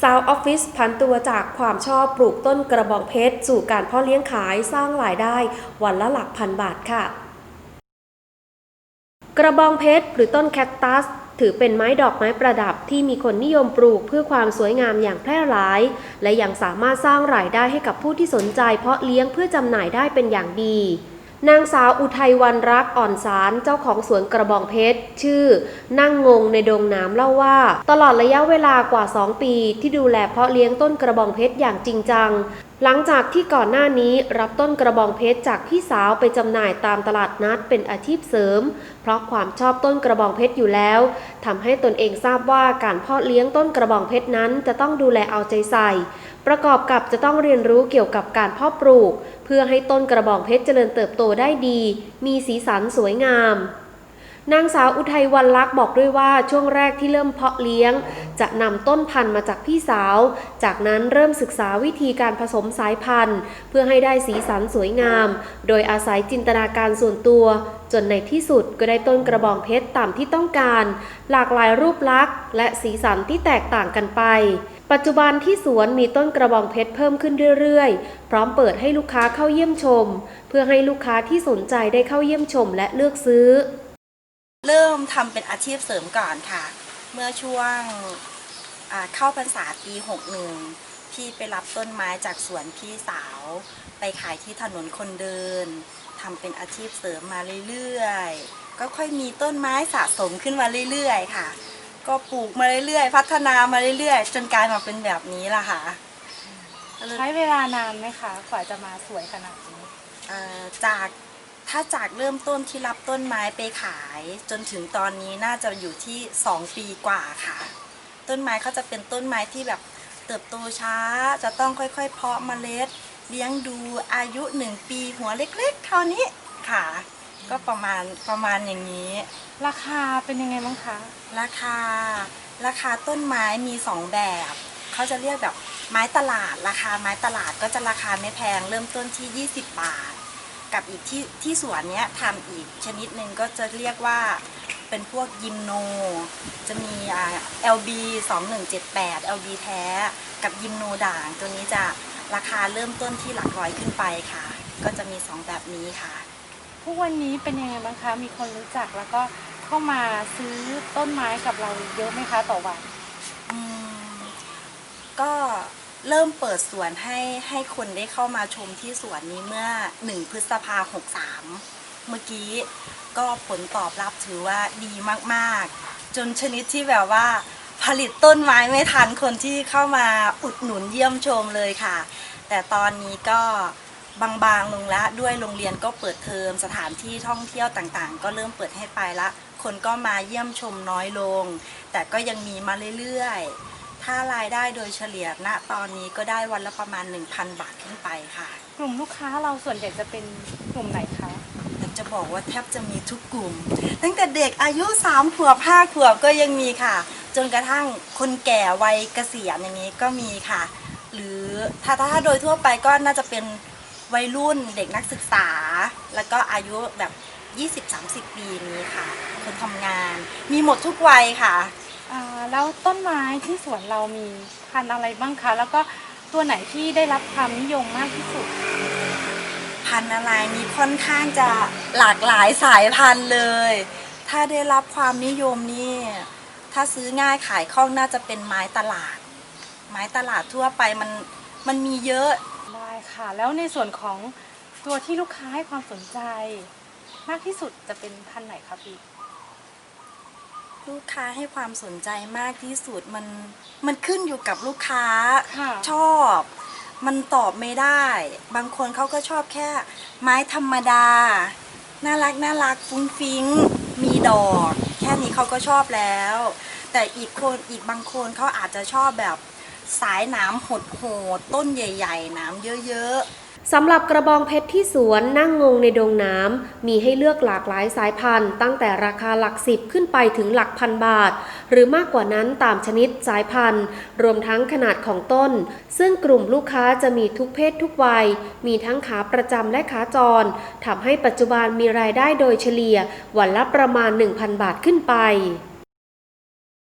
ซาวออฟฟิศพันตัวจากความชอบปลูกต้นกระบองเพชร สู่การเพาะเลี้ยงขายสร้างรายได้วันละหลักพันบาทค่ะ กระบองเพชรหรือต้นแคคตัสถือเป็นไม้ดอกไม้ประดับที่มีคนนิยมปลูกเพื่อความสวยงามอย่างแพร่หลาย และยังสามารถสร้างรายได้ให้กับผู้ที่สนใจเพาะเลี้ยงเพื่อจำหน่ายได้เป็นอย่างดี นางสาวอุทัยวันรักอ่อนสารเจ้าของสวนกระบองเพชร ชื่อ นั่งงงในดงน้ำเล่าว่า ตลอดระยะเวลากว่า 2 ปีที่ดูแลเพาะเลี้ยงต้นกระบองเพชรอย่างจริงจัง หลังจากที่ก่อนหน้านี้รับต้นกระบองเพชรจากพี่สาวไปจำหน่ายตามตลาดนัดเป็นอาชีพเสริม เพราะความชอบต้นกระบองเพชรอยู่แล้วทำให้ตนเองทราบว่าการเพาะเลี้ยงต้นกระบองเพชรนั้นจะต้องดูแลเอาใจใส่ ประกอบกับจะต้องเรียนรู้เกี่ยวกับการเพาะปลูก เพื่อให้ต้นกระบองเพชรเจริญเติบโตได้ดี มีสีสันสวยงามนางสาวอุทัยวันลักษ์บอกด้วยว่าช่วงแรกที่เริ่มเพาะเลี้ยง จะนำต้นพันธุ์มาจากพี่สาว จากนั้นเริ่มศึกษาวิธีการผสมสายพันธุ์ เพื่อให้ได้สีสันสวยงาม โดยอาศัยจินตนาการส่วนตัว จนในที่สุดก็ได้ต้นกระบองเพชรตามที่ต้องการ หลากหลายรูปลักษณ์และสีสันที่แตกต่างกันไป ปัจจุบันที่สวนมีต้นกระบองเพชรเพิ่มขึ้นเรื่อยๆ พร้อมเปิดให้ลูกค้าเข้าเยี่ยมชม เพื่อให้ลูกค้าที่สนใจได้เข้าเยี่ยมชมและเลือกซื้อ เริ่มทำเป็นอาชีพเสริมก่อนค่ะ เมื่อช่วงเข้าพรรษาปี61พี่ไปรับต้นไม้จากสวนพี่สาว ไปขายที่ถนนคนเดินทำเป็นอาชีพเสริมมาเรื่อยๆ ก็ค่อยมีต้นไม้สะสมขึ้นมาเรื่อยๆ ค่ะ ก็ปลูกมาเรื่อยๆ พัฒนามาเรื่อยๆ จนกลายมาเป็นแบบนี้ล่ะค่ะใช้เวลานานไหมคะกว่าจะมาสวยขนาดนี้เอ่อจากถ้าจากเริ่มต้นที่รับต้นไม้ไปขาย จนถึงตอนนี้น่าจะอยู่ที่ 2 ปีกว่าค่ะ ต้นไม้เขาจะเป็นต้นไม้ที่แบบเติบโตช้าจะต้องค่อยๆ เพาะเมล็ด เลี้ยงดูอายุ 1 ปีหัวเล็กๆเท่านี้ค่ะ ก็ประมาณประมาณอย่างนี้ ราคาเป็นยังไงบ้างคะ ราคา ราคาต้นไม้มี2แบบเขาจะเรียกแบบไม้ตลาด ราคาไม้ตลาดก็จะราคาไม่แพง เริ่มต้นที่ 20 บาท กับอีกที่ที่สวนเนี้ยทำอีกชนิดหนึ่งก็จะเรียกว่าเป็นพวกยิมโน จะมีอ่า LB 2178 LB แท้ กับยิมโนด่างตัวนี้จะราคาเริ่มต้นที่หลักร้อยขึ้นไปค่ะ ก็จะมี 2 แบบนี้ค่ะ ทุกวันนี้เป็นยังไงบ้างคะ มีคนรู้จักแล้วก็เข้ามาซื้อต้นไม้กับเราเยอะไหมคะต่อวัน อืมก็เริ่มเปิดสวนให้ให้คนได้เข้ามาชมที่สวนนี้เมื่อ 1 พฤษภาหกสามเมื่อกี้ก็ผลตอบรับถือว่าดีมากๆ จนชนิดที่แบบว่า ผลิตต้นไม้ไม่ทันคนที่เข้ามาอุดหนุนเยี่ยมชมเลยค่ะ แต่ตอนนี้ก็ บางๆลงละด้วยโรงเรียนก็เปิดเทอมสถานที่ท่องเที่ยวต่างๆ ก็เริ่มเปิดให้ไปละ คนก็มาเยี่ยมชมน้อยลง แต่ก็ยังมีมาเรื่อยๆ ถ้ารายได้โดยเฉลี่ยณตอนนี้ก็ได้วันละประมาณ 1,000 บาทขึ้นไปค่ะ กลุ่มลูกค้าเราส่วนใหญ่จะเป็นกลุ่มไหนคะอยากจะบอกว่าแทบจะมีทุกกลุ่ม ตั้งแต่เด็กอายุ3ขวบ5ขวบก็ยังมีค่ะ จนกระทั่งคนแก่วัยเกษียณอย่างนี้ก็มีค่ะ หรือถ้าถ้าโดยทั่วไปก็น่าจะเป็น วัยรุ่นเด็กนักศึกษา แล้วก็อายุแบบ 20-30 ปีนี้ค่ะ คนทำงาน มีหมดทุกวัยค่ะ อ่าแล้วต้นไม้ที่สวนเรามีพันธุ์อะไรบ้างคะ แล้วก็ตัวไหนที่ได้รับความนิยมมากที่สุด พันธุ์อะไรนี่ค่อนข้างจะหลากหลายสายพันธุ์เลย ถ้าได้รับความนิยมนี่ ถ้าซื้อง่ายขายคล่องน่าจะเป็นไม้ตลาด ไม้ตลาดทั่วไปมันมันมีเยอะได้ ค่ะ แล้วในส่วนของตัวที่ลูกค้าให้ความสนใจ มากที่สุดจะเป็นพันธุ์ไหนคะพี่ ลูกค้าให้ความสนใจมากที่สุดมันมันขึ้นอยู่กับลูกค้าค่ะชอบ มันตอบไม่ได้ บางคนเขาก็ชอบแค่ ไม้ธรรมดา น่ารักน่ารักฟุ้งฟิ้งมีดอก แค่นี้เขาก็ชอบแล้ว แต่อีกคนอีกบางคนเขาอาจจะชอบแบบ สายหน้ำโหดๆต้นใหญ่ ๆหน้ำเยอะๆสำหรับกระบองเพชรที่สวนนั่งงงในดงน้ำ มีให้เลือกหลากหลายสายพันธุ์ ตั้งแต่ราคาหลักสิบขึ้นไปถึงหลักพันบาท หรือมากกว่านั้นตามชนิดสายพันธุ์ รวมทั้งขนาดของต้น ซึ่งกลุ่มลูกค้าจะมีทุกเพศทุกวัย มีทั้งขาประจำและขาจรทำให้ปัจจุบันมีรายได้โดยเฉลี่ยวันละประมาณ 1,000 บาทขึ้นไป